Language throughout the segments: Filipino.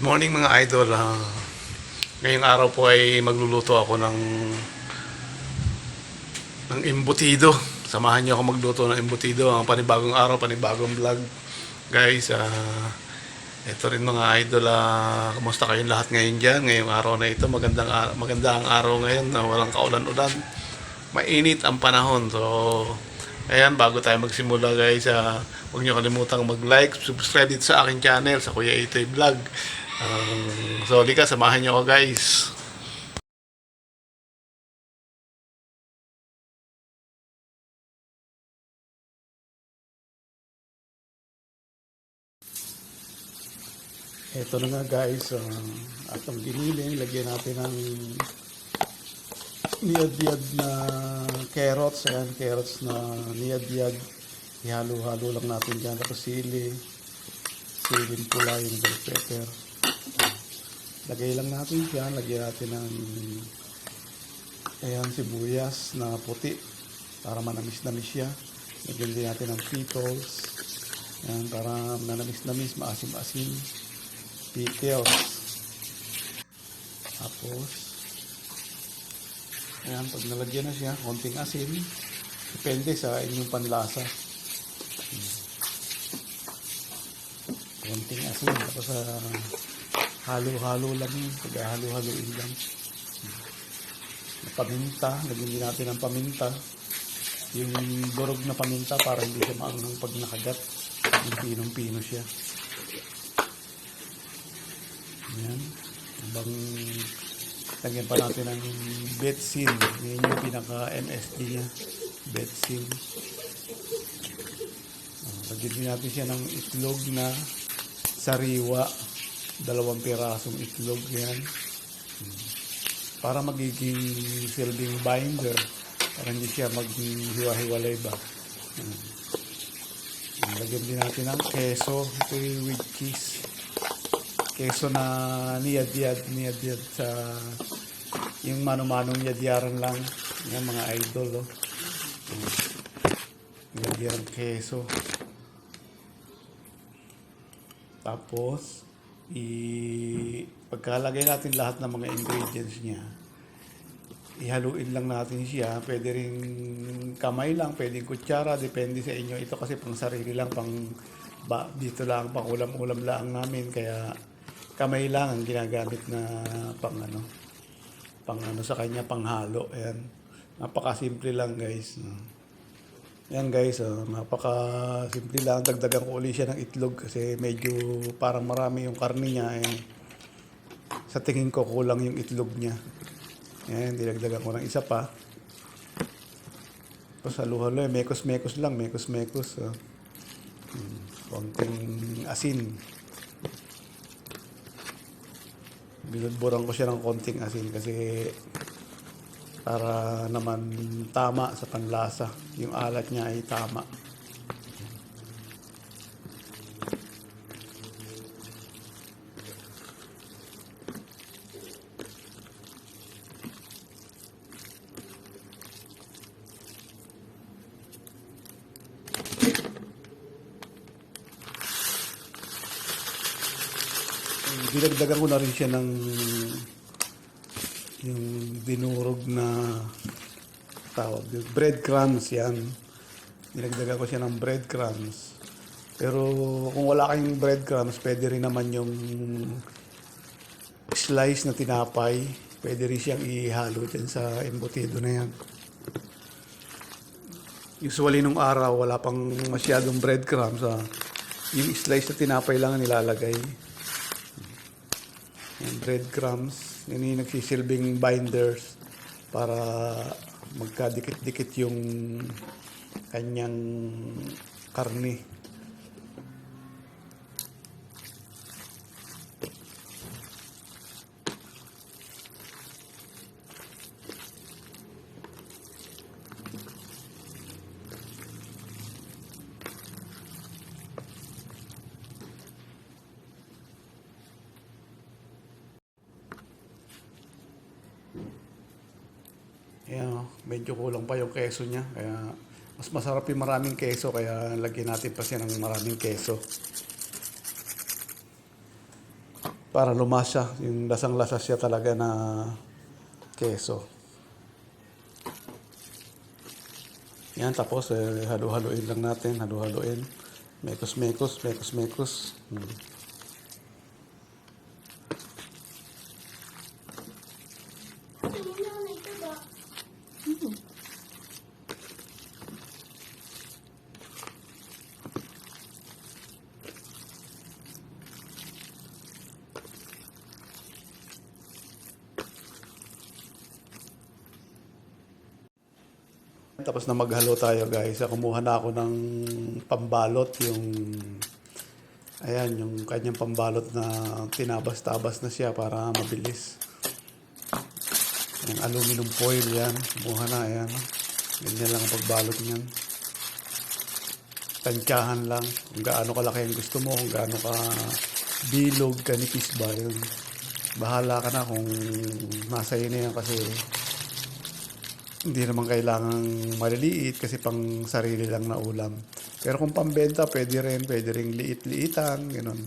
Good morning mga idol. Ah, ngayong araw po ay magluluto ako ng ng embutido. Samahan niyo ako magluto ng embutido. Ang panibagong araw, panibagong vlog. Guys, ah ito rin mga idol, ah, kumusta kayong lahat ngayon dyan? Ngayong araw na ito, magandang, maganda ang araw ngayon na walang kaulan-ulan. Mainit ang panahon. So, ayan, bago tayo magsimula guys, ah, huwag niyo kalimutang mag-like, subscribe dito sa aking channel, sa Kuya Itoy Vlog. Um, so, halika, samahan niyo ako guys. Ito na nga guys, uh, at ang giniling, lagyan natin ng niyad-yad na carrots. Ayan, carrots na niyad-yad. Ihalo-halo lang natin dyan. Tapos sili. Siling pula yung bell pepper. Lagay lang natin dyan. Lagyan natin ng ayan, sibuyas na puti para manamis-namis siya. Lagyan din natin ng pickles. Ayan, para manamis-namis, maasim-asim. Pickles. Tapos, ayan, pag nalagyan na siya, konting asin. Depende sa inyong panlasa. Konting asin. Tapos, ah, halo-halo lang yun. Pag halo-haloin lang. Paminta. Din natin ng paminta. Yung durog na paminta para hindi siya maangang pag nakagat. Yung pinong-pino siya. Ayan. Habang lagyan pa natin ng betsin. Yan yung pinaka-MSD niya. Betsin. Uh, lagyan din natin siya ng itlog na sariwa. Dalawang pirasong itlog yan. Para magiging silbing binder. Para hindi siya maghiwa-hiwalay ba. Lagyan din natin ng keso. Ito with cheese keso na niyad-yad, niyad-yad sa yung mano-manong yadyaran lang yung mga idol oh. niyadyaran keso tapos i pagkalagay natin lahat ng mga ingredients niya ihaluin lang natin siya. Pwede rin kamay lang pwede kutsara depende sa inyo. Ito kasi pang sarili lang pang ba, dito lang pang ulam-ulam lang namin. Kaya kamay lang ang ginagamit na pang ano pang ano sa kanya panghalo ayan. Napakasimple lang guys no? Yan guys oh, napaka simple lang. Dagdagan ko uli siya ng itlog kasi medyo parang marami yung karne niya ayan. sa tingin ko kulang yung itlog niya. Ayan dinagdagan ko ng isa pa. Tapos halo-halo eh, mekos-mekos lang mekos-mekos oh. hmm, konting asin. Binudburan ko siya ng konting asin kasi para naman tama sa panlasa. Yung alat niya ay tama. Dinagdagan ko na rin siya ng yung dinurog na tawag breadcrumbs yan. Dinagdagan ko siya ng breadcrumbs. Pero kung wala kayong breadcrumbs pwede rin naman yung slice na tinapay. Pwede rin siyang ihalo dyan sa embutido na yan. Usually nung araw wala pang masyadong breadcrumbs ah. yung slice na tinapay lang ang nilalagay. Yung breadcrumbs yun yung nagsisilbing binders para magkadikit-dikit yung kanyang karne. Ayan, medyo kulang pa yung keso niya. Kaya mas masarap yung maraming keso. Kaya lagyan natin pa siya ng maraming keso. Para lumasa. Yung lasang-lasa siya talaga na keso. Yan, tapos eh, halu-haluin lang natin, halu-haluin. Mekos-mekos, mekos-mekos. Hmm. Tapos na maghalo tayo guys. Kumuha na ako ng pambalot yung ayan yung kanyang pambalot na tinabas-tabas na siya para mabilis. Yung aluminum foil yan. Kumuha na ayan. Ganyan lang ang pagbalot niyan. Tansyahan lang kung gaano kalaki ang gusto mo, kung gaano ka bilog, kanipis ba yun. Bahala ka na kung nasa iyo na yan kasi hindi naman kailangan maliliit kasi pang sarili lang na ulam. Pero kung pambenta, pwede rin, pwede rin liit-liitan, ganun.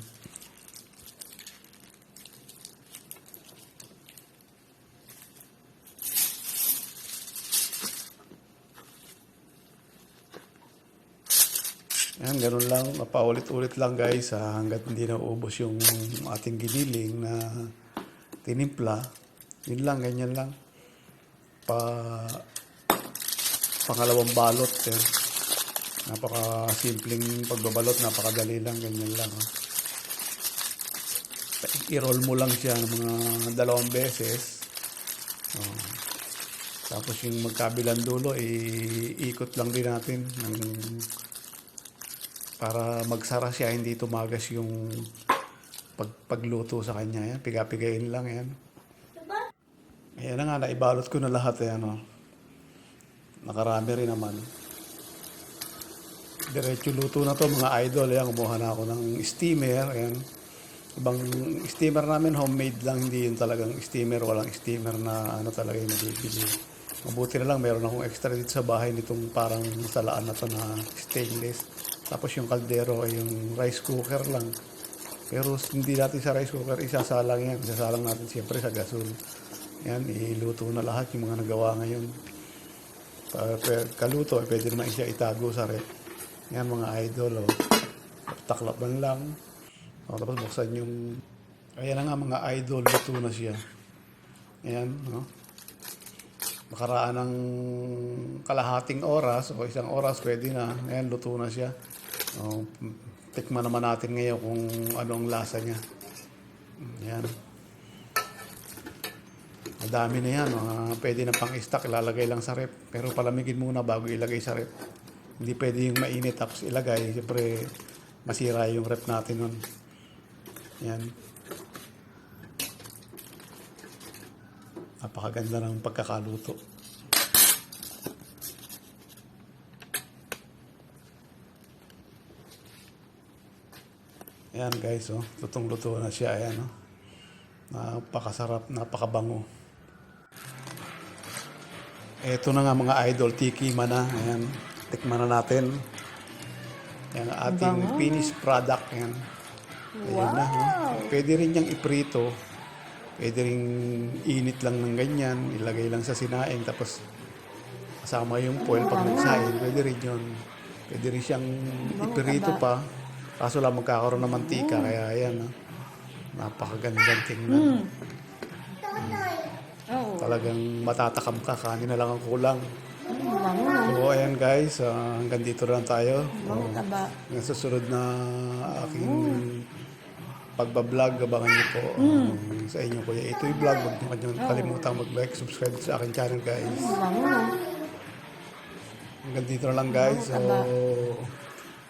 Yan, ganun lang. Paulit-ulit lang guys ha, hanggat hindi na ubos yung ating giniling na tinimpla. Yun lang, ganyan lang pa pangalawang balot yan. Napaka simpleng pagbabalot, napakadali lang, ganyan lang. ha. I-roll mo lang siya ng mga dalawang beses. Oh. Tapos yung magkabilang dulo, iikot lang din natin ng para magsara siya, hindi tumagas yung pag, pagluto sa kanya. Yan. Piga-pigayin lang yan. Ayan na nga, naibalot ko na lahat eh, ano. Nakarami rin naman. Diretso luto na to mga idol. Ayan, kumuha na ako ng steamer. Ayan. Ibang steamer namin, homemade lang. Hindi yun talagang steamer. Walang steamer na ano talaga yung nabibili. Mabuti na lang, meron akong extra dito sa bahay nitong parang salaan na to na stainless. Tapos yung kaldero ay yung rice cooker lang. Pero hindi natin sa rice cooker, isasalang yan. Isasalang natin siyempre sa gasol. Yan, iluto na lahat yung mga nagawa ngayon. Kaluto, eh, pwede naman siya itago sa rep. Yan mga idol, oh. Taklapan lang. O, tapos buksan yung... Ayan na nga mga idol, luto na siya. Ayan, no? Makaraan ng kalahating oras o isang oras, pwede na. Ayan, luto na siya. O, tikman naman natin ngayon kung anong lasa niya. Ayan. Madami na yan. Mga pwede na pang stock, ilalagay lang sa rep. Pero palamigin muna bago ilagay sa rep. Hindi pwede yung mainit tapos ilagay. Siyempre, masira yung rep natin nun. Yan. Napakaganda ng pagkakaluto. Ayan guys, oh. Lutong-luto na siya. Ayan, oh. Napakasarap, napakabango. Ito na nga mga idol, tiki mana. Ayan, tikman na natin. Yan ang ating finished product. Ayan. Ayan na. oh. Pwede rin niyang iprito. Pwede rin init lang ng ganyan. Ilagay lang sa sinaing. Tapos kasama yung foil pag nagsaing. Pwede rin yun. Pwede rin siyang iprito pa. Kaso lang magkakaroon ng mantika. Kaya ayan. ah. Napakagandang tingnan. Oo. Talagang matatakam ka. Kanin na lang ang kulang. So, ayan guys. ah, hanggang dito lang tayo. Bango taba. Susunod na aking pagbablog, abangan niyo po um, sa inyo kuya. Ito yung vlog. Huwag niyo kanyang kalimutan mag-like, subscribe sa aking channel guys. Hanggang dito na lang guys. So,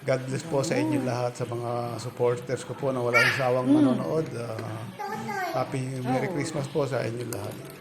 God bless po sa inyo lahat, sa mga supporters ko po na walang sawang manonood. Ah, happy Merry Christmas po sa inyo lahat.